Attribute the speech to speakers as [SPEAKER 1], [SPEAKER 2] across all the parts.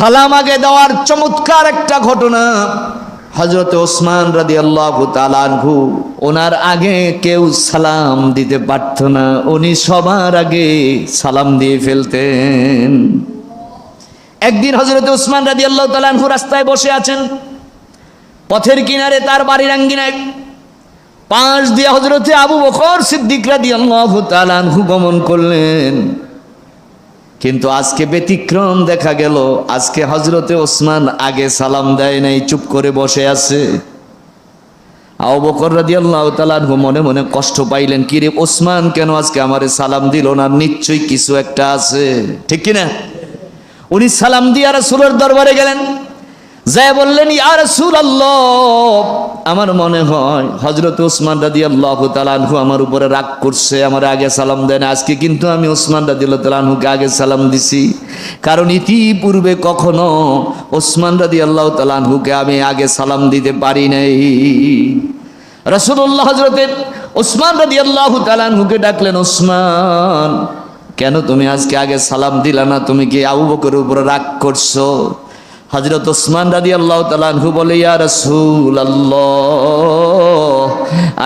[SPEAKER 1] সালাম আগে দেওয়ার চমৎকার একটা ঘটনা। হজরত ওসমান রাদি আল্লাহ তালানহু ওনার আগে কেউ সালাম দিতে পারত না। উনি সবার আগে সালাম দিয়ে ফেলতেন। একদিন হজরত ওসমান রাদি আল্লাহ তালানহু রাস্তায় বসে আছেন। পথের কিনারে তার বাড়ির আঙ্গিনায়। পাঁচ দিয়ে হজরতে আবু বকর সিদ্দিক রাদি আল্লাহ তালানহু গমন করলেন। কিন্তু আজকে ব্যতিক্রম দেখা গেল। আজকে হজরতে ওসমান আগে সালাম দেয় নাই, চুপ করে বসে আছে। মনে মনে কষ্ট পাইলেন, কিরে ওসমান, কেন আজকে আমারে সালাম দিল না? নিশ্চয়ই কিছু একটা আছে। ঠিক কিনা? উনি সালাম দিয়ে রাসূলের দরবারে গেলেন। যায় বললেন, ইয়া রাসূলুল্লাহ। আমার মনে হয় হযরত ওসমান রাদিয়াল্লাহু তাআলা আনহু আমার উপরে রাগ করছে, আমার আগে সালাম দেন আজকে কিন্তু আমি ওসমান রাদিয়াল্লাহু তাআলা আনহুকে আগে সালাম দিছি। কারণ ইতিপূর্বে কখনো ওসমান রাদিয়াল্লাহু তাআলা আনহুকে আমি আগে সালাম দিতে পারি নাই। রাসূলুল্লাহ হযরতে ওসমান রাদিয়াল্লাহু তাআলা আনহুকে ডাকলেন ওসমান কেন তুমি আজকে আগে সালাম দিলা না? তুমি কি আবু বকরের উপরে রাগ করছ? হজরত ওসমান রাদি আল্লাহ তালানহু বলে, ইয়া রসুল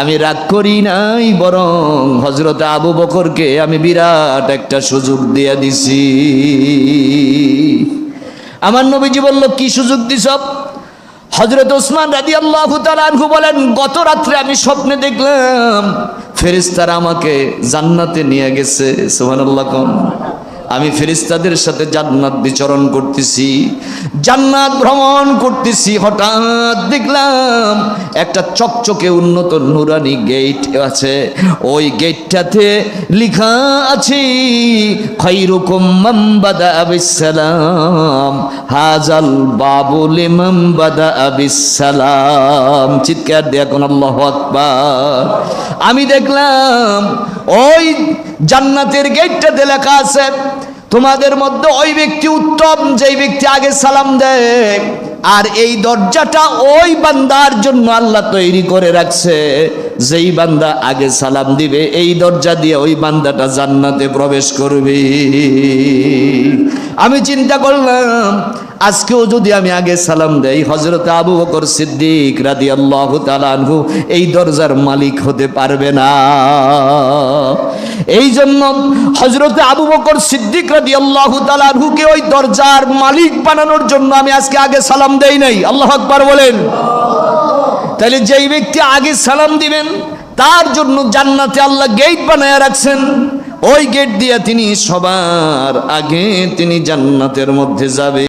[SPEAKER 1] আমি রাগ করি নাই, বরং হজরত আবু বকরকে আমি বিরাট একটা সুযোগ দিয়ে দিছি। আমার নবীজি বলল, কি সুযোগ দিছ? হজরত ওসমান রাদি আল্লাহ তালানহু বলেন, গত রাত্রে আমি স্বপ্নে দেখলাম ফেরিস্তারা আমাকে জান্নাতে নিয়ে গেছে সোহান আল্লাহ আমি ফেরিস্তাদের সাথে জান্নাত বিচরণ করতেছি, জান্নাত ভ্রমণ করতেছি। হঠাৎ দেখলাম একটা চকচকে উন্নত নুরানি গেট আছে। ওই গেটটাতে লেখা আছে, খৈরুকুম মামবাদা আবিসালাম হাজাল বাবুল মামবাদা আবিসালাম চিৎকার দিয়ে এখন আল্লাহ আকবার। আমি দেখলাম ওই জান্নাতের গেটটাতে লেখা আছে, তোমাদের মধ্যে ওই ব্যক্তি উত্তম, যেই ব্যক্তি আগে সালাম দেয়, আর এই দরজাটা ওই বান্দার জন্য আল্লাহ তৈরি করে রাখছে। যেই বান্দা আগে সালাম দিবে, এই দরজা দিয়ে ওই বান্দাটা জান্নাতে প্রবেশ করবে। আমি চিন্তা করলাম আজকেও যদি আমি আগে সালাম দেই হজরত আবু বকর সিদ্দিক রাদি আল্লাহ তালানহু এই দরজার মালিক হতে পারবে না। এই জন্য হজরত আবু বকর সিদ্দিক রাদি আল্লাহ তালানহুকে ওই দরজার মালিক বানানোর জন্য আমি আজকে আগে সালাম দেই নাই। আল্লাহ আকবার বলেন। তাহলে যেই ব্যক্তি আগে সালাম দিবেন, তার জন্য জান্নাতে আল্লাহ গেট বানায় রাখছেন। ওই গেট দিয়ে তিনি সবার আগে তিনি জান্নাতের মধ্যে যাবে।